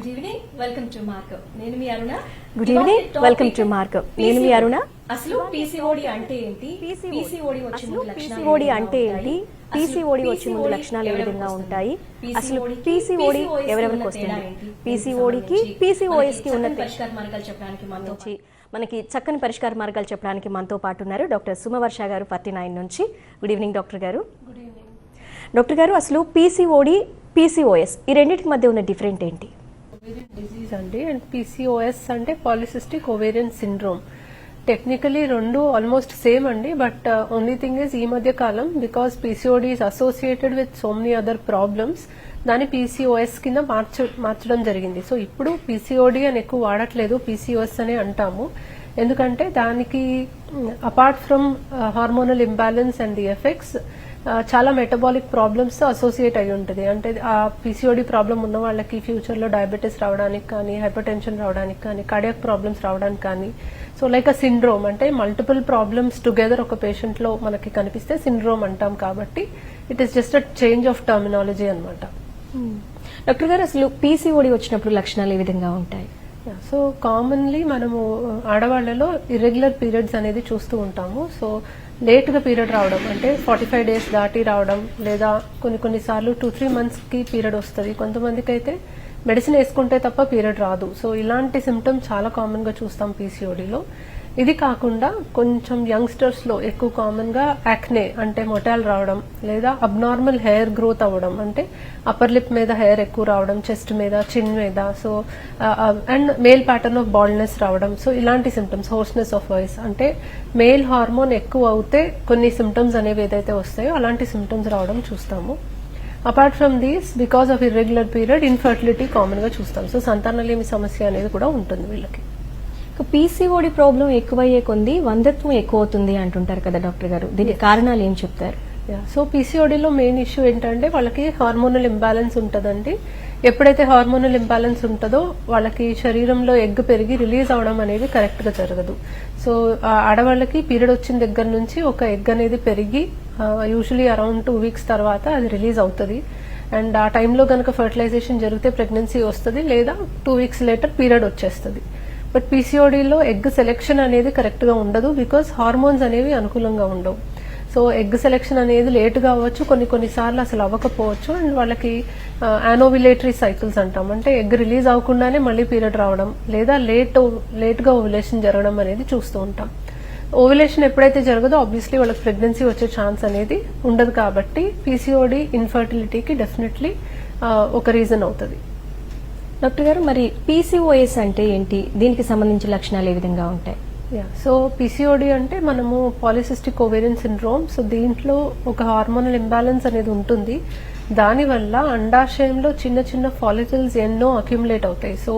Good evening welcome to Mark నేను మీ Aruna good evening welcome to Mark నేను మీ అరుణ అసలు పీసీఓడి అంటే ఏంటి పీసీఓడి వచ్చే అసలు ముందు లక్షణాలు పీసీఓడి ఏ అంటే ఏంటి? పీసీఓడి వచ్చే ముందు లక్షణాలు ఏ విధంగా ఉంటాయి? అసలు పీసీఓడి ఎవరెవరికి వస్తుంది? పీసీఓడికి పీసీఓఎస్కి ఉన్న చెప్పడానికి మనకి చక్కని పరిష్కార మార్గాలు చెప్పడానికి మనతో పాటు ఉన్నారు డాక్టర్ సుమవర్ష గారు ఫార్టీ నైన్ నుంచి గుడ్ ఈవినింగ్ డాక్టర్ గారు డాక్టర్ గారు అసలు పీసీఓడి పీసీఓఎస్ ఈ రెండింటికి మధ్య ఉన్న డిఫరెంట్ ఏంటి ఓవేరియన్ డిజీజ్ అండి. అండ్ పీసీఓఎస్ అంటే పాలిసిస్టిక్ ఓవేరియన్ సిండ్రోమ్ టెక్నికలీ రెండు ఆల్మోస్ట్ సేమ్ అండి బట్ ఓన్లీ థింగ్ ఇస్ ఈ మధ్య కాలం because PCOD is associated with so many other problems దాన్ని పీసీఓఎస్ కింద మార్చ మార్చడం జరిగింది. సో ఇప్పుడు పీసీఓడి అని ఎక్కువ వాడట్లేదు పీసీఓఎస్ అనే అంటాము. ఎందుకంటే దానికి apart from hormonal imbalance and the effects చాలా మెటబాలిక్ ప్రాబ్లమ్స్ అసోసియేట్ అయి ఉంటుంది. అంటే ఆ పీసీఓడి ప్రాబ్లం ఉన్న వాళ్ళకి ఫ్యూచర్లో డయాబెటీస్ రావడానికి కానీ హైపర్ టెన్షన్ రావడానికి కానీ కార్డియాక్ ప్రాబ్లమ్స్ రావడానికి కానీ సో లైక్ అ సిండ్రోమ్ అంటే మల్టిపుల్ ప్రాబ్లమ్స్ టుగెదర్ ఒక పేషెంట్లో మనకి కనిపిస్తే సిండ్రోమ్ అంటాం కాబట్టి it is just a change of terminology అనమాట డాక్టర్ గారు అసలు పీసీఓడి వచ్చినప్పుడు లక్షణాలు ఏ విధంగా ఉంటాయి? సో కామన్లీ మనము ఆడవాళ్ళలో ఇర్రెగ్యులర్ పీరియడ్స్ అనేది చూస్తూ ఉంటాము. సో లేట్గా పీరియడ్ రావడం అంటే ఫార్టీ ఫైవ్ డేస్ దాటి రావడం లేదా కొన్ని కొన్నిసార్లు టూ త్రీ మంత్స్కి పీరియడ్ వస్తుంది. కొంతమందికి అయితే మెడిసిన్ వేసుకుంటే తప్ప పీరియడ్ రాదు. సో ఇలాంటి సిమ్టమ్స్ చాలా కామన్గా చూస్తాం పీసీఓడిలో ఇది కాకుండా కొంచెం యంగ్స్టర్స్లో ఎక్కువ కామన్గా యాక్నే అంటే మొటాలు రావడం లేదా అబ్నార్మల్ హెయిర్ గ్రోత్ అవ్వడం అంటే అప్పర్ లిప్ మీద హెయిర్ ఎక్కువ రావడం చెస్ట్ మీద చిన్ మీద so and male pattern of baldness రావడం. సో ఇలాంటి సిమ్టమ్స్ హోర్స్నెస్ ఆఫ్ వాయిస్ అంటే మేల్ హార్మోన్ ఎక్కువ అవుతే కొన్ని సిమ్టమ్స్ అనేవి ఏదైతే వస్తాయో అలాంటి సిమ్టమ్స్ రావడం చూస్తాము. Apart from these because of irregular period infertility కామన్గా చూస్తాం. సో సంతానలేమి సమస్య అనేది కూడా ఉంటుంది వీళ్ళకి. పీసీఓడి ప్రాబ్లం ఎక్కువయ్యే కొంది వందత్వం ఎక్కువ అవుతుంది అంటుంటారు కదా డాక్టర్ గారు. దీనికి కారణాలు ఏం చెప్తారు? సో పీసీఓడిలో మెయిన్ ఇష్యూ ఏంటంటే వాళ్ళకి హార్మోనల్ ఇంబ్యాలెన్స్ ఉంటుందండి. ఎప్పుడైతే హార్మోనల్ ఇంబ్యాలెన్స్ ఉంటుందో వాళ్ళకి శరీరంలో ఎగ్ పెరిగి రిలీజ్ అవడం అనేది కరెక్ట్గా జరగదు. సో ఆ ఆడవాళ్ళకి పీరియడ్ వచ్చిన దగ్గర నుంచి ఒక ఎగ్ అనేది పెరిగి యూజువలీ అరౌండ్ టూ వీక్స్ తర్వాత అది రిలీజ్ అవుతుంది. అండ్ ఆ టైంలో కనుక ఫర్టిలైజేషన్ జరిగితే ప్రెగ్నెన్సీ వస్తుంది లేదా టూ వీక్స్ లేటర్ పీరియడ్ వచ్చేస్తుంది. బట్ పీసీఓడిలో ఎగ్ సెలెక్షన్ అనేది కరెక్ట్గా ఉండదు బికాస్ హార్మోన్స్ అనేవి అనుకూలంగా ఉండవు. సో ఎగ్ సెలెక్షన్ అనేది లేటుగా అవ్వచ్చు. కొన్ని కొన్నిసార్లు అసలు అవ్వకపోవచ్చు. అండ్ వాళ్ళకి యానోవిలేటరీ సైకిల్స్ అంటాం. అంటే ఎగ్ రిలీజ్ అవ్వకుండానే మళ్ళీ పీరియడ్ రావడం లేదా లేట్ లేట్గా ఓవిలేషన్ జరగడం అనేది చూస్తూ ఉంటాం. ఓవిలేషన్ ఎప్పుడైతే జరగదో ఆబ్వియస్లీ వాళ్ళకి ప్రెగ్నెన్సీ వచ్చే ఛాన్స్ అనేది ఉండదు కాబట్టి పీసీఓడి ఇన్ఫర్టిలిటీకి డెఫినెట్లీ ఒక రీజన్ అవుతుంది. డాక్టర్ గారు మరి పీసీఓఎస్ అంటే ఏంటి? దీనికి సంబంధించిన లక్షణాలు ఏ విధంగా ఉంటాయి? సో పిసిఓడి అంటే మనము పాలిసిస్టిక్ ఓవేరియన్ సిండ్రోమ్ సో దీంట్లో ఒక హార్మోనల్ ఇంబ్యాలెన్స్ అనేది ఉంటుంది. దానివల్ల అండాశయంలో చిన్న చిన్న ఫాలికల్స్ ఎన్నో అక్యుములేట్ అవుతాయి. సో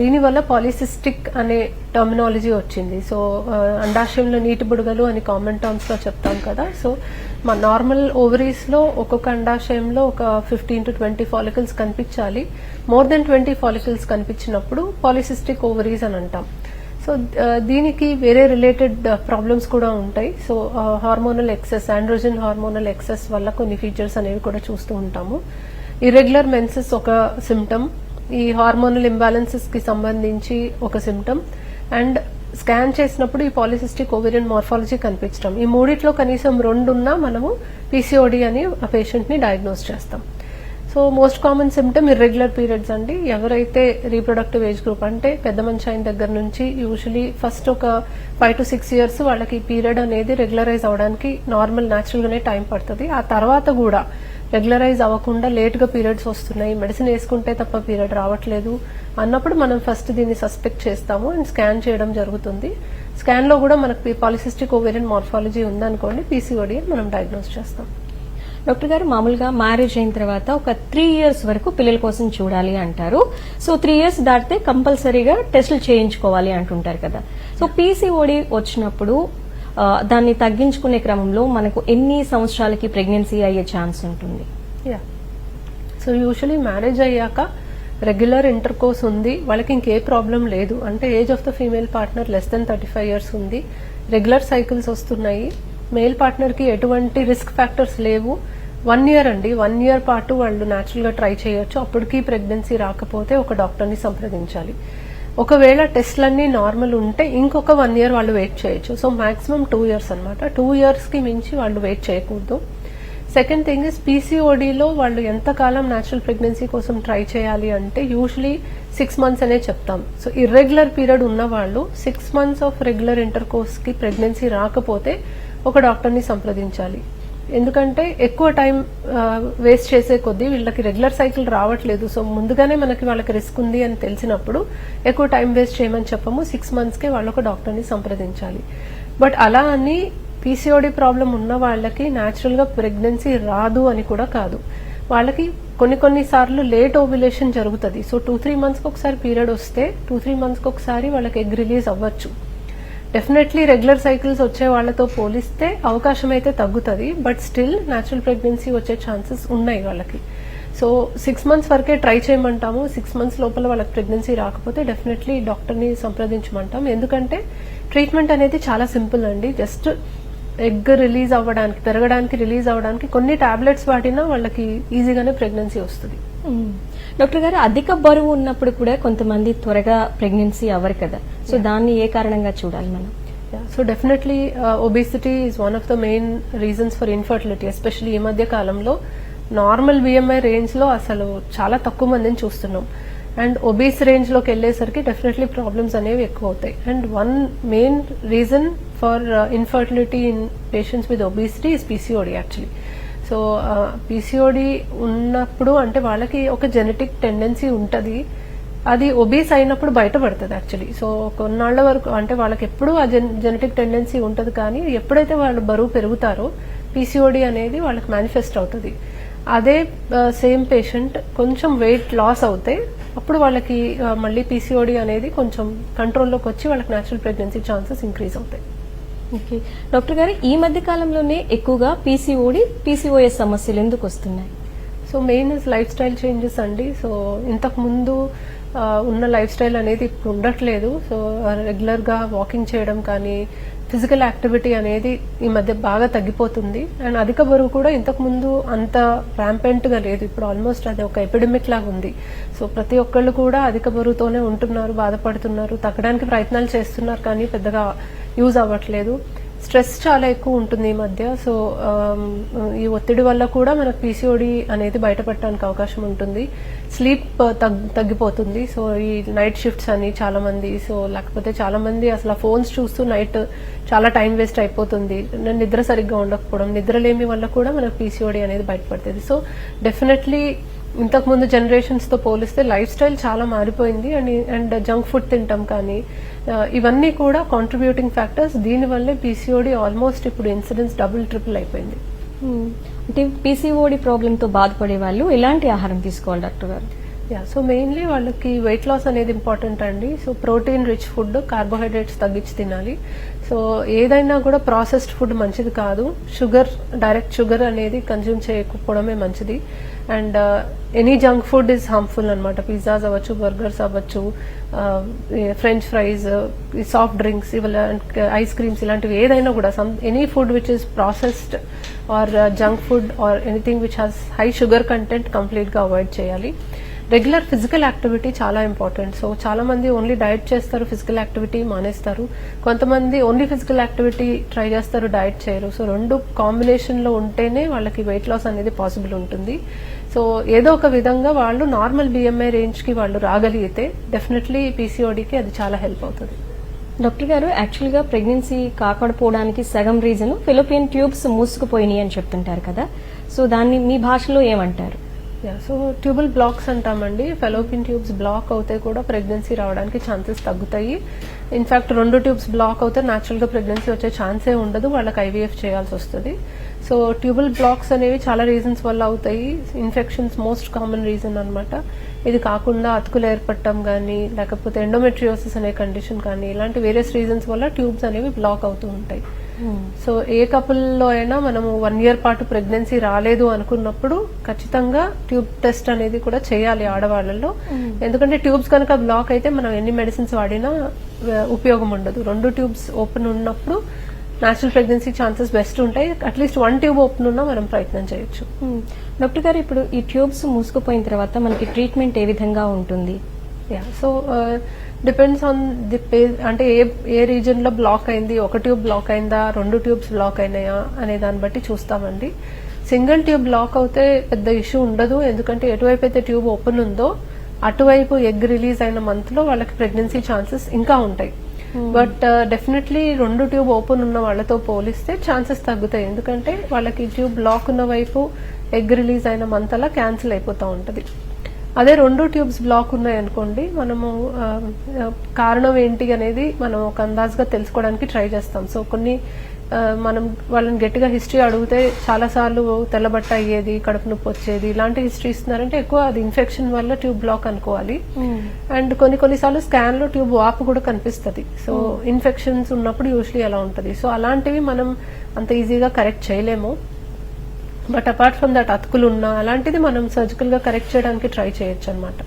దీనివల్ల పాలిసిస్టిక్ అనే టర్మినాలజీ వచ్చింది. సో అండాశయంలో నీటి బుడగలు అని కామన్ టర్మ్స్లో చెప్తాం కదా. సో మా నార్మల్ ఓవరీస్లో ఒక్కొక్క అండాశయంలో ఒక ఫిఫ్టీన్ టు ట్వంటీ ఫాలికల్స్ కనిపించాలి. మోర్ దెన్ ట్వంటీ ఫాలికల్స్ కనిపించినప్పుడు పాలిసిస్టిక్ ఓవరీస్ అని అంటాం. సో uh, దీనికి వేరే రిలేటెడ్ ప్రాబ్లమ్స్ uh, కూడా ఉంటాయి. So hormonal excess androgen hormonal excess వల్ల కొన్ని ఫీచర్స్ అనేవి కూడా చూస్తూ ఉంటాము. ఇర్రెగ్యులర్ మెన్సెస్ ఒక సిమ్టమ్ ఈ హార్మోనల్ ఇంబ్యాలెన్సెస్కి సంబంధించి ఒక సిమ్టమ్ అండ్ స్కాన్ చేసినప్పుడు ఈ పాలిసిస్టిక్ ఓవేరియన్ మార్ఫాలజీ కనిపించడం. ఈ మూడిట్లో కనీసం రెండున్నా మనము పీసీఓడి అని ఆ పేషెంట్ని డయాగ్నోస్ చేస్తాం. So most common symptom irregular periods అండి. ఎవరైతే రీప్రొడక్టివ్ ఏజ్ గ్రూప్ అంటే పెద్ద మనిషి అయిన దగ్గర నుంచి యూజువలీ ఫస్ట్ ఒక ఫైవ్ టు సిక్స్ ఇయర్స్ వాళ్ళకి పీరియడ్ అనేది రెగ్యులరైజ్ అవడానికి నార్మల్ న్యాచురల్ గానే టైం పడుతుంది. ఆ తర్వాత కూడా రెగ్యులరైజ్ అవ్వకుండా లేట్గా పీరియడ్స్ వస్తున్నాయి. మెడిసిన్ వేసుకుంటే తప్ప పీరియడ్ రావట్లేదు అన్నప్పుడు మనం ఫస్ట్ దీన్ని సస్పెక్ట్ చేస్తాము అండ్ స్కాన్ చేయడం జరుగుతుంది. స్కాన్లో కూడా మనకి పాలిసిస్టిక్ ఓవేరియన్ మార్ఫాలజీ ఉందనుకోండి పీసీఓడి మనం డయాగ్నోస్ చేస్తాం. డాక్టర్ గారు మామూలుగా మ్యారేజ్ అయిన తర్వాత ఒక త్రీ ఇయర్స్ వరకు పిల్లల కోసం చూడాలి అంటారు. సో త్రీ ఇయర్స్ దాటితే కంపల్సరీగా టెస్టులు చేయించుకోవాలి అంటుంటారు కదా. సో పీసీఓడి వచ్చినప్పుడు దాన్ని తగ్గించుకునే క్రమంలో మనకు ఎన్ని సంవత్సరాలకి ప్రెగ్నెన్సీ అయ్యే ఛాన్స్ ఉంటుంది? యా. సో యూజువలీ మ్యారేజ్ అయ్యాక రెగ్యులర్ ఇంటర్ కోర్స్ ఉంది. వాళ్ళకి ఇంకే ప్రాబ్లం లేదు. అంటే age of the female partner less than thirty five years ఉంది. రెగ్యులర్ సైకిల్స్ వస్తున్నాయి. మేల్ పార్ట్నర్కి ఎటువంటి రిస్క్ ఫ్యాక్టర్స్ లేవు. వన్ ఇయర్ అండి. వన్ ఇయర్ పాటు వాళ్ళు న్యాచురల్గా ట్రై చేయొచ్చు. అప్పటికి ప్రెగ్నెన్సీ రాకపోతే ఒక డాక్టర్ని సంప్రదించాలి. ఒకవేళ టెస్ట్లన్నీ నార్మల్ ఉంటే ఇంకొక వన్ ఇయర్ వాళ్ళు వెయిట్ చేయొచ్చు. సో మాక్సిమం టూ ఇయర్స్ అనమాట టూ ఇయర్స్కి మించి వాళ్ళు వెయిట్ చేయకూడదు. సెకండ్ థింగ్ ఇస్ పీసీఓడిలో వాళ్ళు ఎంతకాలం న్యాచురల్ ప్రెగ్నెన్సీ కోసం ట్రై చేయాలి అంటే యూజువలీ సిక్స్ మంత్స్ అనే చెప్తాం. సో ఇర్రెగ్యులర్ పీరియడ్ ఉన్న వాళ్ళు సిక్స్ మంత్స్ ఆఫ్ రెగ్యులర్ ఇంటర్ కోర్స్కి ప్రెగ్నెన్సీ రాకపోతే ఒక డాక్టర్ని సంప్రదించాలి. ఎందుకంటే ఎక్కువ టైం వేస్ట్ చేసే కొద్దీ వీళ్ళకి రెగ్యులర్ సైకిల్ రావట్లేదు. సో ముందుగానే మనకి వాళ్ళకి రిస్క్ ఉంది అని తెలిసినప్పుడు ఎక్కువ టైం వేస్ట్ చేయమని చెప్పము. సిక్స్ మంత్స్కే వాళ్ళు ఒక డాక్టర్ని సంప్రదించాలి. బట్ అలా అని పీసీఓడి ప్రాబ్లం ఉన్న వాళ్ళకి న్యాచురల్గా ప్రెగ్నెన్సీ రాదు అని కూడా కాదు. వాళ్ళకి కొన్ని కొన్ని సార్లు లేట్ ఓవ్యులేషన్ జరుగుతుంది. సో టూ త్రీ మంత్స్కి ఒకసారి పీరియడ్ వస్తే టూ త్రీ మంత్స్కి ఒకసారి వాళ్ళకి ఎగ్ రిలీజ్ అవ్వచ్చు. డెఫినెట్లీ రెగ్యులర్ సైకిల్స్ వచ్చే వాళ్ళతో పోలిస్తే అవకాశం అయితే తగ్గుతుంది బట్ స్టిల్ న్యాచురల్ ప్రెగ్నెన్సీ వచ్చే ఛాన్సెస్ ఉన్నాయి వాళ్ళకి. సో సిక్స్ మంత్స్ వరకే ట్రై చేయమంటాము. సిక్స్ మంత్స్ లోపల వాళ్ళకి ప్రెగ్నెన్సీ రాకపోతే డెఫినెట్లీ డాక్టర్ని సంప్రదించమంటాం. ఎందుకంటే ట్రీట్మెంట్ అనేది చాలా సింపుల్ అండి. జస్ట్ ఎగ్ రిలీజ్ అవ్వడానికి పెరగడానికి రిలీజ్ అవ్వడానికి కొన్ని టాబ్లెట్స్ వాడినా వాళ్ళకి ఈజీగానే ప్రెగ్నెన్సీ వస్తుంది. డాక్టర్ గారు అధిక బరువు ఉన్నప్పుడు కూడా కొంతమంది త్వరగా ప్రెగ్నెన్సీ అవ్వరు కదా. సో దాన్ని ఏ కారణంగా చూడాలి మనం? So definitely obesity is one of the main reasons for infertility especially ఈ మధ్య కాలంలో. నార్మల్ బిఎంఐ రేంజ్లో అసలు చాలా తక్కువ మందిని చూస్తున్నాం. అండ్ ఒబీస్ రేంజ్లోకి వెళ్ళేసరికి డెఫినెట్లీ ప్రాబ్లమ్స్ అనేవి ఎక్కువ అవుతాయి. And one main reason for infertility in patients with obesity is PCOD actually so PCOD ఉన్నప్పుడు అంటే వాళ్ళకి ఒక జెనెటిక్ టెండెన్సీ ఉంటుంది. అది ఒబీస్ అయినప్పుడు బయటపడుతుంది యాక్చువల్లీ సో కొన్నాళ్ళ వరకు అంటే వాళ్ళకి ఎప్పుడూ ఆ జెనెటిక్ టెండెన్సీ ఉంటుంది కానీ ఎప్పుడైతే వాళ్ళు బరువు పెరుగుతారో పీసీఓడి అనేది వాళ్ళకి మేనిఫెస్ట్ అవుతుంది. అదే సేమ్ పేషెంట్ కొంచెం వెయిట్ లాస్ అవుతే అప్పుడు వాళ్ళకి మళ్ళీ పీసీఓడి అనేది కొంచెం కంట్రోల్లోకి వచ్చి వాళ్ళకి న్యాచురల్ ప్రెగ్నెన్సీ ఛాన్సెస్ ఇంక్రీజ్ అవుతాయి. ఓకే. డాక్టర్ గారు ఈ మధ్య కాలంలోనే ఎక్కువగా పీసీఓడి పీసీఓఎస్ సమస్యలు ఎందుకు వస్తున్నాయి? So main is lifestyle changes అండి. సో ఇంతకు ముందు ఉన్న లైఫ్ స్టైల్ అనేది ఇప్పుడు ఉండట్లేదు. సో రెగ్యులర్గా వాకింగ్ చేయడం కానీ ఫిజికల్ యాక్టివిటీ అనేది ఈ మధ్య బాగా తగ్గిపోతుంది. అండ్ అధిక బరువు కూడా ఇంతకు ముందు అంత ర్యాంపెంట్గా లేదు. ఇప్పుడు ఆల్మోస్ట్ అది ఒక ఎపిడమిక్ లాగా ఉంది. సో ప్రతి ఒక్కళ్ళు కూడా అధిక బరువుతోనే ఉంటున్నారు బాధపడుతున్నారు తగ్గడానికి ప్రయత్నాలు చేస్తున్నారు కానీ పెద్దగా యూజ్ అవ్వట్లేదు. స్ట్రెస్ చాలా ఎక్కువ ఉంటుంది ఈ మధ్య. సో ఈ ఒత్తిడి వల్ల కూడా మనకు పీసీఓడి అనేది బయటపడటానికి అవకాశం ఉంటుంది. స్లీప్ తగ్గిపోతుంది. సో ఈ నైట్ షిఫ్ట్స్ అని చాలా మంది సో లేకపోతే చాలా మంది అసలు ఫోన్స్ చూస్తూ నైట్ చాలా టైం వేస్ట్ అయిపోతుంది. నిద్ర సరిగ్గా ఉండకపోవడం నిద్రలేమి వల్ల కూడా మనకు పీసీఓడి అనేది బయటపడుతుంది. సో డెఫినెట్లీ ఇంతకు ముందు జనరేషన్స్తో పోలిస్తే లైఫ్ స్టైల్ చాలా మారిపోయింది. అండ్ అండ్ జంక్ ఫుడ్ తింటాం కానీ ఆ, ఇవన్నీ కూడా కాంట్రిబ్యూటింగ్ ఫ్యాక్టర్స్ దీనివల్లే పీసీఓడి ఆల్మోస్ట్ ఇప్పుడు ఇన్సిడెన్స్ డబుల్ ట్రిపుల్ అయిపోయింది. మ్మ్. అంటే పీసీఓడి ప్రాబ్లంతో బాధపడే వాళ్ళు ఎలాంటి ఆహారం తీసుకోవాలి డాక్టర్ గారు? యా సో మెయిన్లీ వాళ్ళకి వెయిట్ లాస్ అనేది ఇంపార్టెంట్ అండి. So protein rich food carbohydrates తగ్గించి తినాలి. సో ఏదైనా కూడా ప్రాసెస్డ్ ఫుడ్ మంచిది కాదు. షుగర్ డైరెక్ట్ షుగర్ అనేది కన్జ్యూమ్ చేయకపోవడమే మంచిది. And any junk food is harmful అనమాట పిజ్జాస్ అవ్వచ్చు బర్గర్స్ అవ్వచ్చు uh, French fries soft drinks ఇవాళ ఐస్ క్రీమ్స్ ఇలాంటివి ఏదైనా కూడా some any food which is processed or junk food or anything which has high sugar content కంప్లీట్గా avoid చేయాలి. Regular physical activity చాలా ఇంపార్టెంట్ సో చాలా మంది ఓన్లీ డైట్ చేస్తారు ఫిజికల్ యాక్టివిటీ మానేస్తారు. కొంతమంది ఓన్లీ ఫిజికల్ యాక్టివిటీ ట్రై చేస్తారు డైట్ చేయరు. సో రెండు కాంబినేషన్లో ఉంటేనే వాళ్ళకి వెయిట్ లాస్ అనేది పాసిబుల్ ఉంటుంది. సో ఏదో ఒక విధంగా వాళ్ళు నార్మల్ బిఎంఐ రేంజ్కి వాళ్ళు రాగలిగితే డెఫినెట్లీ పీసీఓడికి అది చాలా హెల్ప్ అవుతుంది. డాక్టర్ గారు యాక్చువల్గా ప్రెగ్నెన్సీ కాకడపోవడానికి సగం రీజన్ ఫిలోపియన్ ట్యూబ్స్ మూసుకుపోయినాయి అని చెప్తుంటారు కదా. సో దాన్ని మీ భాషలో ఏమంటారు? యా సో ట్యూబల్ బ్లాక్స్ అంటామండి. ఫెలోపిన్ ట్యూబ్స్ బ్లాక్ అవుతే కూడా ప్రెగ్నెన్సీ రావడానికి ఛాన్సెస్ తగ్గుతాయి. ఇన్ఫ్యాక్ట్ రెండు ట్యూబ్స్ బ్లాక్ అవుతే న్యాచురల్గా ప్రెగ్నెన్సీ వచ్చే ఛాన్సే ఉండదు. వాళ్ళకి ఐవీఎఫ్ చేయాల్సి వస్తుంది. సో ట్యూబల్ బ్లాక్స్ అనేవి చాలా రీజన్స్ వల్ల అవుతాయి. ఇన్ఫెక్షన్స్ మోస్ట్ కామన్ రీజన్ అనమాట ఇది కాకుండా అతుకులు ఏర్పడటం కానీ లేకపోతే ఎండోమెట్రియోసిస్ అనే కండిషన్ కానీ ఇలాంటి వేరియస్ రీజన్స్ వల్ల ట్యూబ్స్ అనేవి బ్లాక్ అవుతూ ఉంటాయి. సో ఏ కపుల్లో అయినా మనము వన్ ఇయర్ పాటు ప్రెగ్నెన్సీ రాలేదు అనుకున్నప్పుడు ఖచ్చితంగా ట్యూబ్ టెస్ట్ అనేది కూడా చేయాలి ఆడవాళ్ళలో ఎందుకంటే ట్యూబ్స్ కనుక బ్లాక్ అయితే మనం ఎన్ని మెడిసిన్స్ వాడినా ఉపయోగం ఉండదు. రెండు ట్యూబ్స్ ఓపెన్ ఉన్నప్పుడు న్యాచురల్ ప్రెగ్నెన్సీ ఛాన్సెస్ బెస్ట్ ఉంటాయి. At least one tube open ఉన్నా మనం ప్రయత్నం చేయొచ్చు. డాక్టర్ గారు ఇప్పుడు ఈ ట్యూబ్స్ మూసుకుపోయిన తర్వాత మనకి ట్రీట్మెంట్ ఏ విధంగా ఉంటుంది? Ya so depends on the pay అంటే ఏ ఏ రీజన్లో బ్లాక్ అయింది ఒక ట్యూబ్ బ్లాక్ అయిందా రెండు ట్యూబ్స్ బ్లాక్ అయినాయా అనే దాన్ని బట్టి చూస్తామండి. సింగిల్ ట్యూబ్ బ్లాక్ అవుతే పెద్ద ఇష్యూ ఉండదు ఎందుకంటే ఎటువైపు అయితే ట్యూబ్ ఓపెన్ ఉందో అటువైపు ఎగ్ రిలీజ్ అయిన మంత్లో వాళ్ళకి ప్రెగ్నెన్సీ ఛాన్సెస్ ఇంకా ఉంటాయి. బట్ డెఫినెట్లీ రెండు ట్యూబ్ ఓపెన్ ఉన్న వాళ్ళతో పోలిస్తే ఛాన్సెస్ తగ్గుతాయి. ఎందుకంటే వాళ్ళకి ట్యూబ్ బ్లాక్ ఉన్న వైపు ఎగ్ రిలీజ్ అయిన మంత్ అలా క్యాన్సిల్ అయిపోతూ ఉంటుంది. అదే రెండు ట్యూబ్స్ బ్లాక్ ఉన్నాయి అనుకోండి మనము కారణం ఏంటి అనేది మనం ఒక అందాజుగా తెలుసుకోవడానికి ట్రై చేస్తాం. సో కొన్ని మనం వాళ్ళని గట్టిగా హిస్టరీ అడిగితే చాలాసార్లు తెల్లబట్ట అయ్యేది కడుపు నొప్పి వచ్చేది ఇలాంటి హిస్టరీ ఇస్తున్నారంటే ఎక్కువ అది ఇన్ఫెక్షన్ వల్ల ట్యూబ్ బ్లాక్ అనుకోవాలి. అండ్ కొన్ని కొన్నిసార్లు స్కాన్లో ట్యూబ్ వాపు కూడా కనిపిస్తుంది. సో ఇన్ఫెక్షన్స్ ఉన్నప్పుడు యూజువలీ అలా ఉంటుంది. సో అలాంటివి మనం అంత ఈజీగా కరెక్ట్ చేయలేము. బట్ అపార్ట్ ఫ్రమ్ దట్ అతుకులు ఉన్నా అలాంటిది మనం సర్జికల్గా కరెక్ట్ చేయడానికి ట్రై చేయొచ్చు అనమాట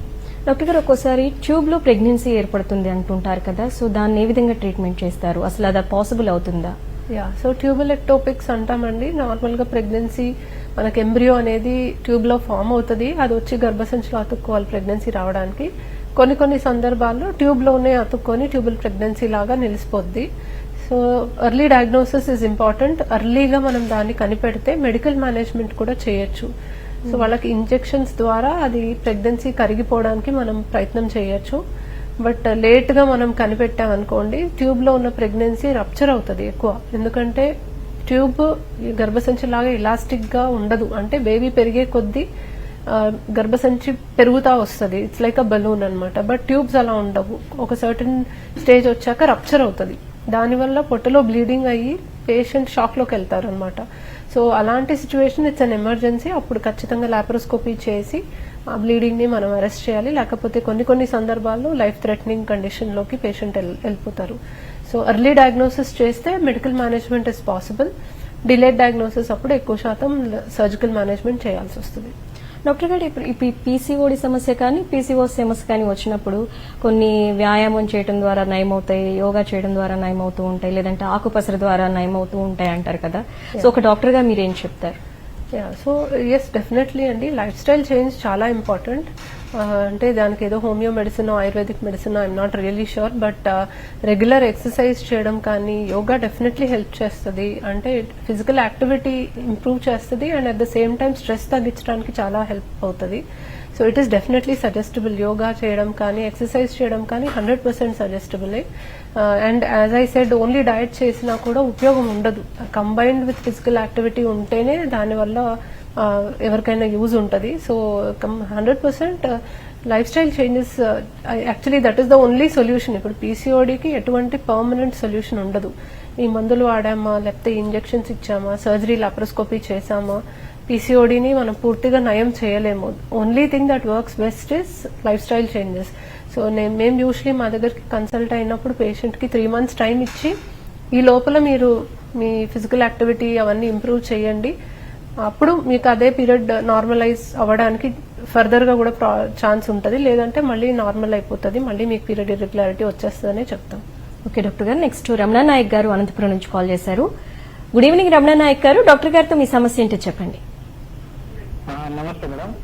డాక్టర్ గారు ఒక్కోసారి ట్యూబ్లో ప్రెగ్నెన్సీ ఏర్పడుతుంది అంటుంటారు కదా సో దాన్ని ఏ విధంగా ట్రీట్మెంట్ చేస్తారు? అసలు అది పాసిబుల్ అవుతుందా? యా సో ట్యూబల్ ఎక్టోపిక్స్ అంటామండి. నార్మల్గా ప్రెగ్నెన్సీ మనకి ఎంబ్రియో అనేది ట్యూబ్లో ఫామ్ అవుతుంది. అది వచ్చి గర్భసంచిలో అతుక్కోవాలి ప్రెగ్నెన్సీ రావడానికి. కొన్ని కొన్ని సందర్భాల్లో ట్యూబ్లోనే అతుక్కొని ట్యూబల్ ప్రెగ్నెన్సీ లాగా నిలిచిపోద్ది so early diagnosis is important ఎర్లీగా మనం దాన్ని కనిపెడితే మెడికల్ మేనేజ్మెంట్ కూడా చేయొచ్చు. సో వాళ్ళకి ఇంజెక్షన్స్ ద్వారా అది ప్రెగ్నెన్సీ కరిగిపోవడానికి మనం ప్రయత్నం చేయొచ్చు. బట్ లేట్గా మనం కనిపెట్టాం అనుకోండి ట్యూబ్లో ఉన్న ప్రెగ్నెన్సీ రప్చర్ అవుతుంది ఎక్కువ. ఎందుకంటే ట్యూబ్ గర్భసంచి లాగా ఎలాస్టిక్గా ఉండదు. అంటే బేబీ పెరిగే కొద్దీ గర్భసంచి పెరుగుతా వస్తుంది. ఇట్స్ లైక్ అ బలూన్ అన్నమాట. బట్ ట్యూబ్స్ అలా ఉండవు. ఒక సర్టన్ స్టేజ్ వచ్చాక రప్చర్ అవుతుంది. దానివల్ల పొట్టలో బ్లీడింగ్ అయ్యి పేషెంట్ షాక్లోకి వెళ్తారు అనమాట సో అలాంటి సిచ్యువేషన్ ఇట్స్ అన్ ఎమర్జెన్సీ అప్పుడు ఖచ్చితంగా లాప్రోస్కోపీ చేసి ఆ బ్లీడింగ్ని మనం అరెస్ట్ చేయాలి. లేకపోతే కొన్ని కొన్ని సందర్భాల్లో లైఫ్ థ్రెటనింగ్ కండిషన్లోకి పేషెంట్ వెళ్ళిపోతారు. సో ఎర్లీ డయాగ్నోసిస్ చేస్తే medical management is possible delayed diagnosis అప్పుడు ఎక్కువ శాతం సర్జికల్ మేనేజ్మెంట్ చేయాల్సి వస్తుంది. డాక్టర్ గారు ఇప్పుడు ఇప్పుడు పీసీఓడి సమస్య కానీ పీసీఓ సమస్య కానీ వచ్చినప్పుడు కొన్ని వ్యాయామం చేయడం ద్వారా నయమవుతాయి యోగా చేయడం ద్వారా నయమవుతూ ఉంటాయి లేదంటే ఆకుపసర ద్వారా నయమవుతూ ఉంటాయి అంటారు కదా. సో ఒక డాక్టర్గా మీరు ఏం చెప్తారు? యా సో ఎస్ డెఫినెట్లీ అండి లైఫ్ స్టైల్ చేంజ్ చాలా ఇంపార్టెంట్ uh, అంటే దానికి ఏదో homeo medicine Ayurvedic medicine I'm not really sure but regular exercise చేయడం కానీ యోగా డెఫినెట్లీ హెల్ప్ చేస్తుంది. అంటే ఫిజికల్ యాక్టివిటీ ఇంప్రూవ్ చేస్తుంది and at the same time stress తగ్గించడానికి చాలా హెల్ప్ అవుతుంది. So it is definitely suggestable yoga చేయడం కానీ ఎక్సర్సైజ్ చేయడం కానీ hundred percent సజెస్టబులే and as I said only diet చేసినా కూడా ఉపయోగం ఉండదు కంబైన్డ్ విత్ ఫిజికల్ యాక్టివిటీ ఉంటేనే దానివల్ల ఎవరికైనా యూజ్ ఉంటుంది so hundred percent lifestyle changes actually that is the only solution ఇప్పుడు పీసీఓడికి ఎటువంటి పర్మనెంట్ సొల్యూషన్ ఉండదు ఈ మందులు వాడామా లేకపోతే ఇంజెక్షన్స్ ఇచ్చామా సర్జరీ లాప్రోస్కోపీ చేసామా పీసీఓడిని మనం పూర్తిగా నయం చేయలేము. Only thing that works best is lifestyle changes so నేను మేము యూజువలీ మా దగ్గరికి కన్సల్ట్ అయినప్పుడు పేషెంట్కి త్రీ మంత్స్ టైం ఇచ్చి ఈ లోపల మీరు మీ ఫిజికల్ యాక్టివిటీ అవన్నీ ఇంప్రూవ్ చేయండి. అప్పుడు మీకు అదే పీరియడ్ నార్మలైజ్ అవ్వడానికి ఫర్దర్గా కూడా ఛాన్స్ ఉంటుంది. లేదంటే మళ్ళీ నార్మల్ అయిపోతుంది. మళ్ళీ మీకు పీరియడ్ ఇర్రెగ్యులారిటీ వచ్చేస్తుందనే చెప్తాం. ఓకే డాక్టర్ గారు. నెక్స్ట్ రమణ నాయక్ గారు అనంతపురం నుంచి కాల్ చేశారు. గుడ్ ఈవినింగ్ రమణ నాయక్ గారు. డాక్టర్ గారితో మీ సమస్య ఏంటో చెప్పండి. ఆ, నమస్తే మేడం.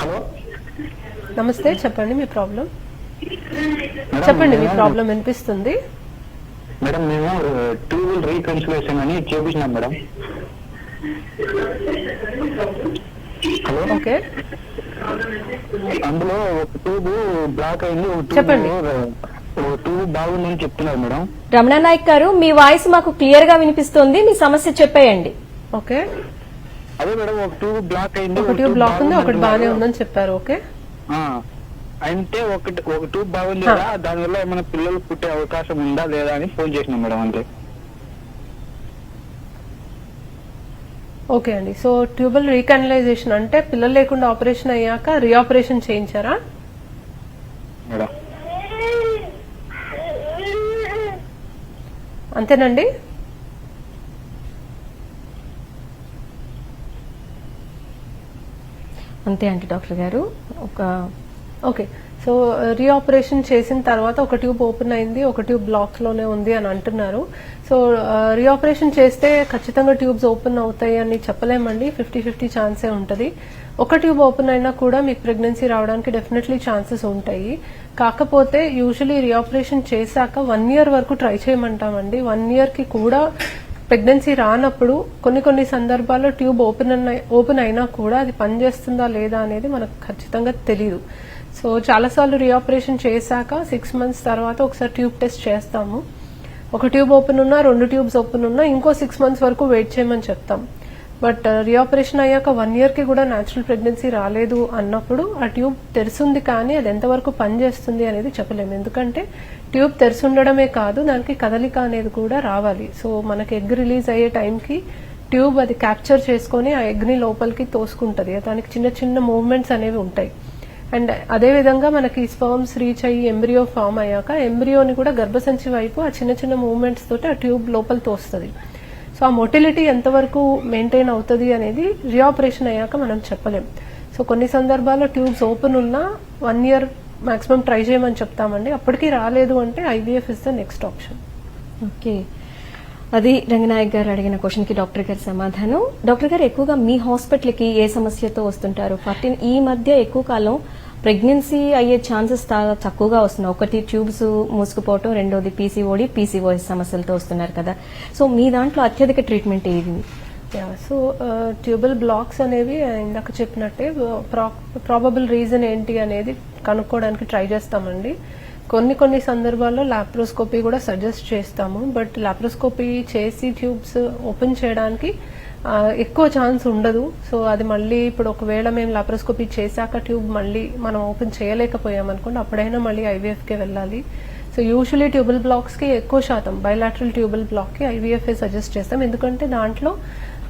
హలో? నమస్తే చెప్పండి మీ ప్రాబ్లం. చెప్పండి మీ ప్రాబ్లం వినిపిస్తుంది. మేడం మేము ట్యూబుల్ రీకన్సిలేషన్ అని చేపించినాం మేడం. హలో? ఓకే. అందులో ఒక ట్యూబ్ బ్లాక్ అయింది ఒక ట్యూబ్ చెప్పండి. ఒక ట్యూబ్ బాగుందని చెప్తున్నారు మేడం. రమణ నాయక్ గారు మీ వాయిస్ మాకు క్లియర్గా వినిపిస్తోంది మీ సమస్య చెప్పేయండి. ఓకే. అదే మేడం ఒక ట్యూబ్ బ్లాక్ అయింది ఒక ట్యూబ్ బ్లాక్ ఉంది ఒకటి బాగానే ఉందని చెప్పారు ఓకే. ఆ, అంటే ఒకటి ఒక ట్యూబ్ బాగుంది కదా దానివల్ల ఏమైనా పిల్లలు పుట్టే అవకాశం ఉందా లేదా అని ఫోన్ చేసినాం మేడం అంతే. ఓకే అండి. సో ట్యూబల్ రీకనలైజేషన్ అంటే పిల్లలు లేకుండా ఆపరేషన్ అయ్యాక రీఆపరేషన్ చేయించారా? అంతేనండి? అంతే అంటే డాక్టర్ గారు. ఒక ఓకే. సో uh, రీఆపరేషన్ చేసిన తర్వాత ఒక ట్యూబ్ ఓపెన్ అయింది ఒక ట్యూబ్ బ్లాక్లోనే ఉంది అని అంటున్నారు. సో uh, రీఆపరేషన్ చేస్తే ఖచ్చితంగా ట్యూబ్స్ ఓపెన్ అవుతాయి అని చెప్పలేమండి. ఫిఫ్టీ ఫిఫ్టీ ఛాన్సే ఉంటుంది. ఒక ట్యూబ్ ఓపెన్ అయినా కూడా మీకు ప్రెగ్నెన్సీ రావడానికి డెఫినెట్లీ ఛాన్సెస్ ఉంటాయి. కాకపోతే యూజువలీ రీఆపరేషన్ చేశాక వన్ ఇయర్ వరకు ట్రై చేయమంటామండి. వన్ ఇయర్కి కూడా ప్రెగ్నెన్సీ రానప్పుడు కొన్ని కొన్ని సందర్భాల్లో ట్యూబ్ ఓపెన్ ఓపెన్ అయినా కూడా అది పనిచేస్తుందా లేదా అనేది మనకు ఖచ్చితంగా తెలియదు సో చాలాసార్లు రీఆపరేషన్ చేశాక సిక్స్ మంత్స్ తర్వాత ఒకసారి ట్యూబ్ టెస్ట్ చేస్తాము. ఒక ట్యూబ్ ఓపెన్ ఉన్నా రెండు ట్యూబ్స్ ఓపెన్ ఉన్నా ఇంకో సిక్స్ మంత్స్ వరకు వెయిట్ చేయమని చెప్తాం. బట్ uh, రీఆపరేషన్ అయ్యాక వన్ ఇయర్కి కూడా న్యాచురల్ ప్రెగ్నెన్సీ రాలేదు అన్నప్పుడు ఆ ట్యూబ్ తెరుస్తుంది కానీ అది ఎంతవరకు పనిచేస్తుంది అనేది చెప్పలేము. ఎందుకంటే ట్యూబ్ తెరుసుండడమే కాదు దానికి కదలిక అనేది కూడా రావాలి. సో మనకి ఎగ్ రిలీజ్ అయ్యే టైంకి ట్యూబ్ అది క్యాప్చర్ చేసుకొని ఆ ఎగ్ని లోపలికి తోసుకుంటుంది. దానికి చిన్న చిన్న మూవ్మెంట్స్ అనేవి ఉంటాయి. అండ్ అదే విధంగా మనకి స్పర్మ్స్ రీచ్ అయ్యి ఎంబ్రియో ఫామ్ అయ్యాక ఎంబ్రియోని కూడా గర్భసంచి వైపు ఆ చిన్న చిన్న మూమెంట్స్ తోటి ఆ ట్యూబ్ లోపల తోస్తుంది. సో ఆ మొటిలిటీ ఎంతవరకు మెయింటైన్ అవుతుంది అనేది రీఆపరేషన్ అయ్యాక మనం చెప్పలేం. సో కొన్ని సందర్భాల్లో ట్యూబ్స్ ఓపెన్ ఉన్నా వన్ ఇయర్ మాక్సిమం ట్రై చేయమని చెప్తామండి. అప్పటికి రాలేదు అంటే IVF is the next option okay. అది రంగనాయక్ గారు అడిగిన క్వశ్చన్కి డాక్టర్ గారి సమాధానం. డాక్టర్ గారు ఎక్కువగా మీ హాస్పిటల్కి ఏ సమస్యతో వస్తుంటారు? ఫార్టీన్ ఈ మధ్య ఎక్కువ కాలం ప్రెగ్నెన్సీ అయ్యే ఛాన్సెస్ చాలా తక్కువగా వస్తున్నాయి. ఒకటి ట్యూబ్స్ మూసుకుపోవటం రెండోది పీసీఓడి పీసీఓఎస్ సమస్యలతో వస్తున్నారు కదా. సో మీ దాంట్లో అత్యధిక ట్రీట్మెంట్ ఏది? సో ట్యూబల్ బ్లాక్స్ అనేవి ఇందాక చెప్పినట్టే ప్రాబబుల్ రీజన్ ఏంటి అనేది కనుక్కోవడానికి ట్రై చేస్తామండి. కొన్ని కొన్ని సందర్భాల్లో లాప్రోస్కోపీ కూడా సజెస్ట్ చేస్తాము బట్ లాప్రోస్కోపీ చేసి ట్యూబ్స్ ఓపెన్ చేయడానికి ఎక్కువ ఛాన్స్ ఉండదు. సో అది మళ్ళీ ఇప్పుడు ఒకవేళ మేము లాప్రోస్కోపీ చేశాక ట్యూబ్ మళ్ళీ మనం ఓపెన్ చేయలేకపోయాం అనుకోండి అప్పుడైనా మళ్ళీ ఐవీఎఫ్కే వెళ్ళాలి. సో యూజువలీ ట్యూబల్ బ్లాక్స్కి ఎక్కువ శాతం బయలాటరల్ ట్యూబల్ బ్లాక్కి ఐవీఎఫ్ఏ సజెస్ట్ చేస్తాం. ఎందుకంటే దాంట్లో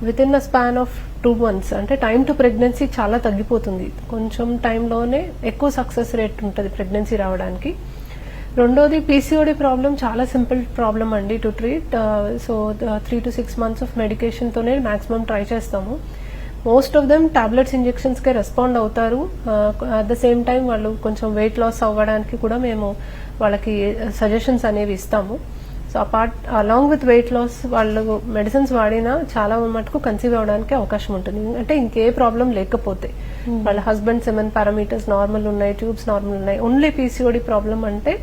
within the span of two months అంటే టైం టు ప్రెగ్నెన్సీ చాలా తగ్గిపోతుంది. కొంచెం టైంలోనే ఎక్కువ సక్సెస్ రేట్ ఉంటుంది ప్రెగ్నెన్సీ రావడానికి. రెండోది పీసీఓడి ప్రాబ్లం చాలా సింపుల్ ప్రాబ్లం అండి to treat so three to six months of మెడికేషన్తోనే maximum try చేస్తాము. మోస్ట్ ఆఫ్ దెమ్ టాబ్లెట్స్ ఇంజెక్షన్స్కే రెస్పాండ్ అవుతారు. అట్ ద సేమ్ టైం వాళ్ళు కొంచెం వెయిట్ లాస్ అవ్వడానికి కూడా మేము వాళ్ళకి సజెషన్స్ అనేవి ఇస్తాము. So apart along with weight loss వాళ్ళు మెడిసిన్స్ వాడినా చాలా మటుకు కన్సీవ్ అవడానికి అవకాశం ఉంటుంది. అంటే ఇంకే ప్రాబ్లం లేకపోతే. వాళ్ళ హస్బెండ్ సెవెన్ పారామీటర్స్ నార్మల్ ఉన్నాయి ట్యూబ్స్ నార్మల్ ఉన్నాయి. ఓన్లీ పీసీఓడి ప్రాబ్లం అంటే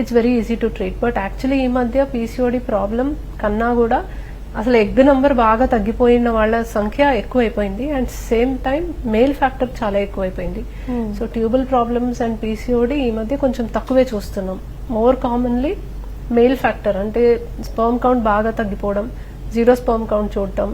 it's very easy to treat but actually ఈ మధ్య పీసీఓడి ప్రాబ్లం కన్నా కూడా అసలు ఎగ్ నంబర్ బాగా తగ్గిపోయిన వాళ్ళ సంఖ్య ఎక్కువైపోయింది. And same time male factor చాలా ఎక్కువైపోయింది. So tubal problems and PCOD ఈ మధ్య కొంచెం తక్కువే చూస్తున్నాం. మోర్ కామన్లీ మేల్ ఫ్యాక్టర్ అంటే స్పర్మ్ కౌంట్ బాగా తగ్గిపోవడం జీరో స్పర్మ్ కౌంట్ చూడటం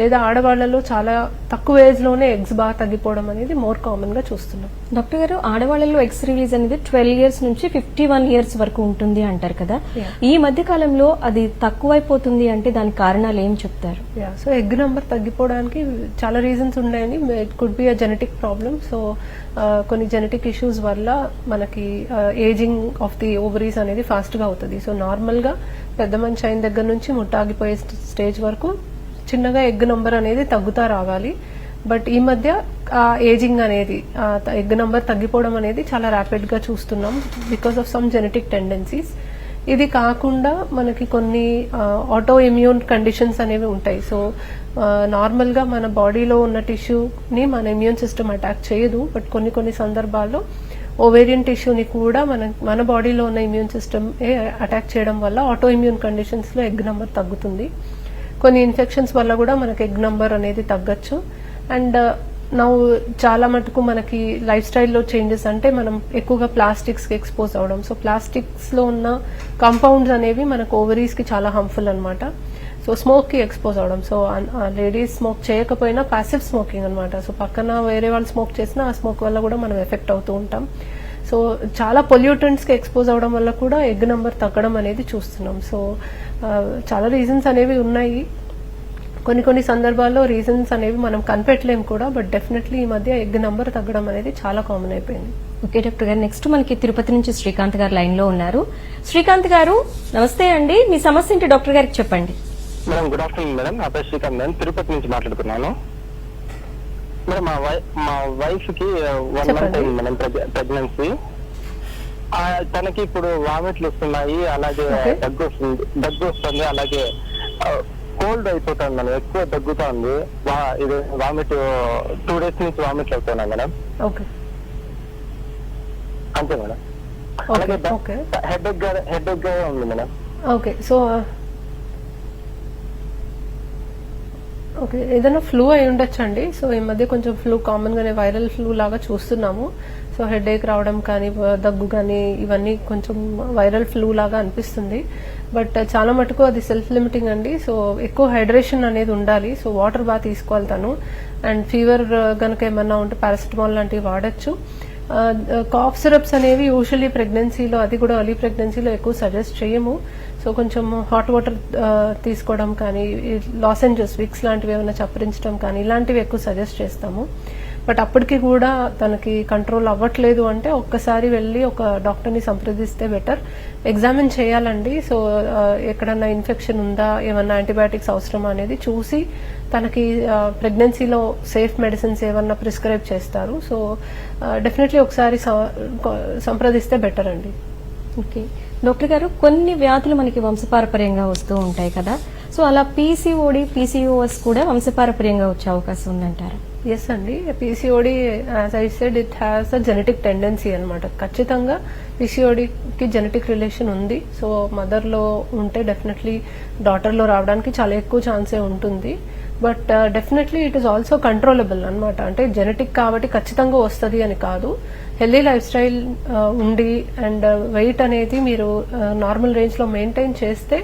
లేదా ఆడవాళ్ళలో చాలా తక్కువ ఏజ్లోనే ఎగ్స్ బాగా తగ్గిపోవడం అనేది మోర్ కామన్గా చూస్తున్నాం. డాక్టర్ గారు ఆడవాళ్ళలో ఎక్స్ రిలీజ్ అనేది ట్వెల్వ్ ఇయర్స్ నుంచి ఫిఫ్టీ వన్ ఇయర్స్ వరకు ఉంటుంది అంటారు కదా. ఈ మధ్య కాలంలో అది తక్కువైపోతుంది అంటే దానికి కారణాలు ఏం చెప్తారు? సో ఎగ్ నెంబర్ తగ్గిపోవడానికి చాలా రీజన్స్ ఉన్నాయండి. It could be a genetic problem so కొన్ని జెనెటిక్ ఇష్యూస్ వల్ల మనకి ఏజింగ్ ఆఫ్ ది ఓవరీస్ అనేది ఫాస్ట్గా అవుతుంది. సో నార్మల్గా పెద్ద మనిషి అయిన దగ్గర నుంచి ముట్టాగిపోయే స్టేజ్ వరకు చిన్నగా ఎగ్ నంబర్ అనేది తగ్గుతా రావాలి. బట్ ఈ మధ్య ఆ ఏజింగ్ అనేది ఎగ్ నంబర్ తగ్గిపోవడం అనేది చాలా ర్యాపిడ్గా చూస్తున్నాం because of some genetic tendencies. ఇది కాకుండా మనకి కొన్ని ఆటో ఇమ్యూన్ కండిషన్స్ అనేవి ఉంటాయి. సో నార్మల్గా మన బాడీలో ఉన్న టిష్యూని మన ఇమ్యూన్ సిస్టమ్ అటాక్ చేయదు. బట్ కొన్ని కొన్ని సందర్భాల్లో ఓవేరియన్ టిష్యూని కూడా మన మన బాడీలో ఉన్న ఇమ్యూన్ సిస్టమ్ అటాక్ చేయడం వల్ల ఆటో ఇమ్యూన్ కండిషన్స్లో ఎగ్ నంబర్ తగ్గుతుంది. కొన్ని ఇన్ఫెక్షన్స్ వల్ల కూడా మనకి ఎగ్ నంబర్ అనేది తగ్గచ్చు. అండ్ నవ్వు uh, చాలా మటుకు మనకి లైఫ్ స్టైల్లో చేంజెస్ అంటే మనం ఎక్కువగా ప్లాస్టిక్స్కి ఎక్స్పోజ్ అవడం సో ప్లాస్టిక్స్లో ఉన్న కంపౌండ్స్ అనేవి మనకు ఓవరీస్కి చాలా హార్మ్ఫుల్ అనమాట సో స్మోక్కి ఎక్స్పోజ్ అవడం సో లేడీస్ స్మోక్ చేయకపోయినా ప్యాసివ్ స్మోకింగ్ అనమాట సో పక్కన వేరే వాళ్ళు స్మోక్ చేసినా ఆ స్మోక్ వల్ల కూడా మనం ఎఫెక్ట్ అవుతూ ఉంటాం. సో చాలా పొల్యూటెంట్స్కి ఎక్స్పోజ్ అవడం వల్ల కూడా ఎగ్ నంబర్ తగ్గడం అనేది చూస్తున్నాం. సో చాలా రీజన్స్ అనేవి ఉన్నాయి. కొన్ని కొన్ని సందర్భాల్లో రీజన్స్ అనేవి మనం కనిపెట్టలేం కూడా బట్ డెఫినెట్లీ ఈ మధ్య ఎగ్ నంబర్ తగ్గడం అనేది చాలా కామన్ అయిపోయింది. ఓకే డాక్టర్ గారు నెక్స్ట్ మనకి తిరుపతి నుంచి శ్రీకాంత్ గారు లైన్లో ఉన్నారు. శ్రీకాంత్ గారు నమస్తే అండి. మీ సమస్య ఏంటి డాక్టర్ గారికి చెప్పండి. Madam good afternoon madam. నా పేరు శ్రీకాంత్ మేడం. తిరుపతి నుంచి మాట్లాడుతున్నాను. మేడం మా మా వైఫ్కి వన్ మంత్. అయింది మేడం ప్రెగ్నెన్సీ తనకి ఇప్పుడు వామిట్లు వస్తున్నాయి అలాగే. దగ్గు వస్తుంది దగ్గు వస్తుంది అలాగే కోల్డ్ అయిపోతుంది మేడం ఎక్కువ దగ్గుతుంది వా- ఇది వామిట్ టూ డేస్ నుంచి వామిట్ అవుతున్నాయి మేడం ఓకే అంతే మేడం అలాగే. హెడ్ హెడ్ ఉంది మేడం ఓకే సో ఓకే ఏదైనా ఫ్లూ అయి ఉండొచ్చండి. సో ఈ మధ్య కొంచెం ఫ్లూ కామన్గానే వైరల్ ఫ్లూ లాగా చూస్తున్నాము. సో హెడేక్ రావడం కానీ దగ్గు కానీ ఇవన్నీ కొంచెం వైరల్ ఫ్లూ లాగా అనిపిస్తుంది. బట్ uh, చాలా మటుకు అది సెల్ఫ్ లిమిటింగ్ అండి. సో ఎక్కువ హైడ్రేషన్ అనేది ఉండాలి. సో వాటర్ బాగా తీసుకోవాలి తను. అండ్ ఫీవర్ కనుక ఏమన్నా ఉంటే పారాసిటమాల్ లాంటివి వాడచ్చు. కాఫ్ సిరప్స్ అనేవి యూజువల్లీ ప్రెగ్నెన్సీలో అది కూడా అర్లీ ప్రెగ్నెన్సీలో ఎక్కువ సజెస్ట్ చేయము. సో కొంచెం హాట్ వాటర్ తీసుకోవడం కానీ లాసెంజెస్ విక్స్ లాంటివి ఏమైనా చప్పరించడం కానీ ఇలాంటివి ఎక్కువ సజెస్ట్ చేస్తాము. బట్ అప్పటికి కూడా తనకి కంట్రోల్ అవ్వట్లేదు అంటే ఒక్కసారి వెళ్ళి ఒక డాక్టర్ని సంప్రదిస్తే బెటర్. ఎగ్జామిన్ చేయాలండి. సో ఎక్కడన్నా ఇన్ఫెక్షన్ ఉందా ఏమన్నా యాంటీబయాటిక్స్ అవసరమా అనేది చూసి తనకి ప్రెగ్నెన్సీలో సేఫ్ మెడిసిన్స్ ఏమన్నా ప్రిస్క్రైబ్ చేస్తారు. సో డెఫినెట్లీ ఒకసారి సంప్రదిస్తే బెటర్ అండి. ఓకే. డాక్టర్ గారు కొన్ని వ్యాధులు మనకి వంశపారపర్యంగా వస్తూ ఉంటాయి కదా. సో అలా పీసీఓడి పీసీఓఎస్ కూడా వంశపారపర్యంగా వచ్చే అవకాశం ఉందంటారా. ఎస్ అండి. PCOD as I said it has a genetic tendency అనమాట ఖచ్చితంగా పీసీఓడికి జెనెటిక్ రిలేషన్ ఉంది. సో మదర్లో ఉంటే డెఫినెట్లీ డాటర్లో రావడానికి చాలా ఎక్కువ ఛాన్సే ఉంటుంది. But definitely it is also controllable అనమాట అంటే జెనెటిక్ కాబట్టి ఖచ్చితంగా వస్తుంది అని కాదు. హెల్దీ లైఫ్ స్టైల్ ఉండి అండ్ వెయిట్ అనేది మీరు నార్మల్ రేంజ్లో మెయింటైన్ చేస్తే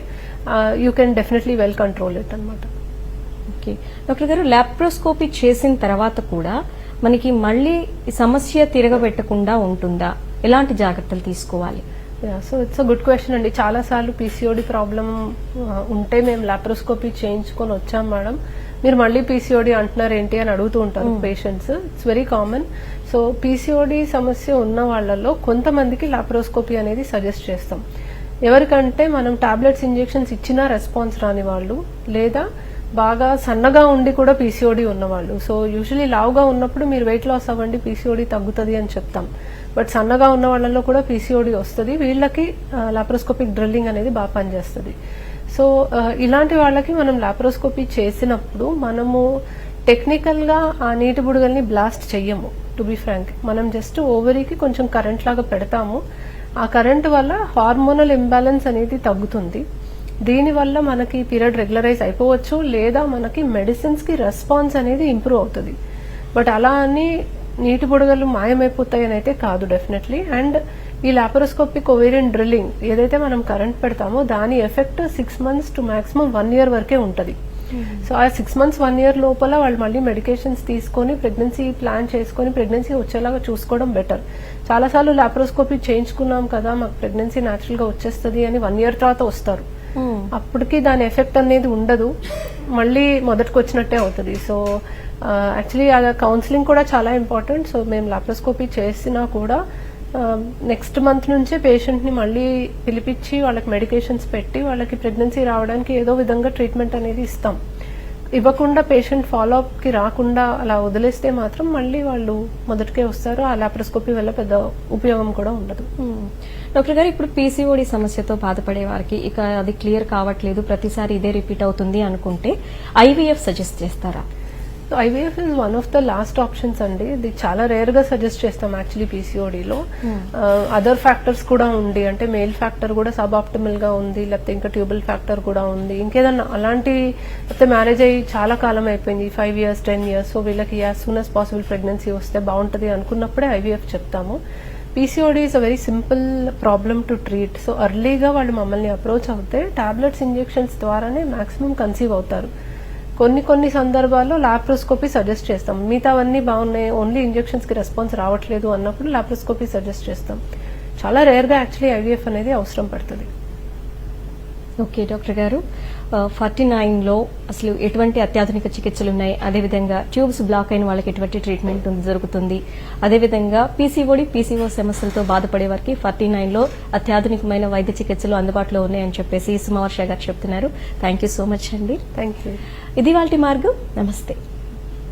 you can definitely well control it అనమాట ఓకే డాక్టర్ గారు ల్యాప్రోస్కోపీ చేసిన తర్వాత కూడా మనకి మళ్ళీ సమస్య తిరగబెట్టకుండా ఉంటుందా? ఎలాంటి జాగ్రత్తలు తీసుకోవాలి? So it's a good question అండి. చాలా సార్లు పీసీఓడి ప్రాబ్లం ఉంటే మేము లాప్రోస్కోపీ చేయించుకొని వచ్చాం మేడం. మీరు మళ్ళీ పీసీఓడి అంటున్నారు ఏంటి అని అడుగుతూ ఉంటారు patients it's very common so PCOD సమస్య ఉన్న వాళ్ళలో కొంతమందికి లాప్రోస్కోపీ అనేది సజెస్ట్ చేస్తాం. ఎవరికంటే మనం టాబ్లెట్స్ ఇంజెక్షన్స్ ఇచ్చినా రెస్పాన్స్ రాని వాళ్ళు లేదా బాగా సన్నగా ఉండి కూడా పీసీఓడి ఉన్నవాళ్ళు. సో యూజువలీ లావుగా ఉన్నప్పుడు మీరు వెయిట్ లాస్ అవ్వండి పీసీఓడి తగ్గుతుంది అని చెప్తాం. బట్ సన్నగా ఉన్న వాళ్ళల్లో కూడా పీసీఓడి వస్తుంది. వీళ్ళకి లాప్రోస్కోపిక్ డ్రిల్లింగ్ అనేది బాగా పనిచేస్తుంది. సో ఇలాంటి వాళ్ళకి మనం లాప్రోస్కోపీ చేసినప్పుడు మనము టెక్నికల్గా ఆ నీటి బుడగల్ని బ్లాస్ట్ చెయ్యము టు బి ఫ్రాంక్ మనం జస్ట్ ఓవరీకి కొంచెం కరెంట్ లాగా పెడతాము. ఆ కరెంట్ వల్ల హార్మోనల్ ఇంబ్యాలెన్స్ అనేది తగ్గుతుంది. దీనివల్ల మనకి పీరియడ్ రెగ్యులరైజ్ అయిపోవచ్చు లేదా మనకి మెడిసిన్స్కి రెస్పాన్స్ అనేది ఇంప్రూవ్ అవుతుంది. బట్ అలా అని నీటి బుడగలు మాయమైపోతాయి అని అయితే కాదు డెఫినెట్లీ అండ్ ఈ లాపరోస్కోపిక్ ఓవేరియన్ డ్రిల్లింగ్ ఏదైతే మనం కరెంట్ పెడతామో దాని effect six months to maximum one year వరకే ఉంటుంది. సో ఆ సిక్స్ మంత్స్ వన్ ఇయర్ లోపల వాళ్ళు మళ్ళీ మెడికేషన్స్ తీసుకొని ప్రెగ్నెన్సీ ప్లాన్ చేసుకొని ప్రెగ్నెన్సీ వచ్చేలాగా చూసుకోవడం బెటర్ చాలాసార్లు లాప్రోస్కోపీ చేయించుకున్నాం కదా మాకు ప్రెగ్నెన్సీ న్యాచురల్గా వచ్చేస్తుంది అని వన్ ఇయర్ తర్వాత వస్తారు. అప్పటికి దాని ఎఫెక్ట్ అనేది ఉండదు. మళ్ళీ మొదటికి వచ్చినట్టే అవుతుంది. సో యాక్చువల్లీ ఆ కౌన్సిలింగ్ కూడా చాలా ఇంపార్టెంట్ సో మేము లాప్రోస్కోపీ చేసినా కూడా నెక్స్ట్ మంత్ నుంచే పేషెంట్ని మళ్ళీ పిలిపించి వాళ్ళకి మెడికేషన్స్ పెట్టి వాళ్ళకి ప్రెగ్నెన్సీ రావడానికి ఏదో విధంగా ట్రీట్మెంట్ అనేది ఇస్తాం. ఇవ్వకుండా పేషెంట్ ఫాలోఅప్కి రాకుండా అలా వదిలేస్తే మాత్రం మళ్ళీ వాళ్ళు మొదటికే వస్తారు. ఆ లాప్రోస్కోపీ వల్ల పెద్ద ఉపయోగం కూడా ఉండదు. మ్మ్. డాక్టర్ గారు ఇప్పుడు పీసీఓడి సమస్యతో బాధపడే వారికి ఇక అది క్లియర్ కావట్లేదు. ప్రతిసారి ఇదే రిపీట్ అవుతుంది అనుకుంటే ఐవీఎఫ్ సజెస్ట్ చేస్తారా? IVF is one of the last options అండి. ఇది చాలా రేర్గా సజెస్ట్ చేస్తాం యాక్చువల్లీ పీసీఓడిలో. అదర్ ఫ్యాక్టర్స్ కూడా ఉంది. అంటే మేల్ ఫ్యాక్టర్ కూడా సబ్ ఆప్టిమల్గా ఉంది లేకపోతే ఇంకా ట్యూబల్ ఫ్యాక్టర్ కూడా ఉంది. ఇంకేదన్నా అలాంటి లేకపోతే మ్యారేజ్ అయ్యి చాలా కాలం అయిపోయింది five years ten years so వీళ్ళకి as soon as possible pregnancy వస్తే బాగుంటుంది అనుకున్నప్పుడే ఐవీఎఫ్ చెప్తాము. PCOD is a very simple problem to treat so అర్లీగా వాళ్ళు మమ్మల్ని అప్రోచ్ అవుతే టాబ్లెట్స్ ఇంజెక్షన్స్ ద్వారానే మాక్సిమం కన్సీవ్ అవుతారు. కొన్ని కొన్ని సందర్భాల్లో లాప్రోస్కోపీ సజెస్ట్ చేస్తాం. మిగతావన్నీ బాగున్నాయి ఓన్లీ ఇంజెక్షన్స్కి రెస్పాన్స్ రావట్లేదు అన్నప్పుడు లాప్రోస్కోపీ సజెస్ట్ చేస్తాం. చాలా రేర్గా యాక్చువల్లీ ఐవీఎఫ్ అనేది అవసరం పడుతుంది. ఓకే డాక్టర్ గారు. ఫార్టీ నైన్లో అసలు ఎటువంటి అత్యాధునిక చికిత్సలు ఉన్నాయి అదేవిధంగా ట్యూబ్స్ బ్లాక్ అయిన వాళ్ళకి ఎటువంటి ట్రీట్మెంట్ జరుగుతుంది? అదేవిధంగా పీసీఓడి పీసీఓ సమస్యలతో బాధపడే వారికి ఫార్టీ నైన్లో అత్యాధునికమైన వైద్య చికిత్సలు అందుబాటులో ఉన్నాయని చెప్పేసి సుమవర్ష గారు చెప్తున్నారు. థ్యాంక్ యూ సో మచ్ అండి. Thank you. ఇది వాళ్ళ మార్గం. నమస్తే.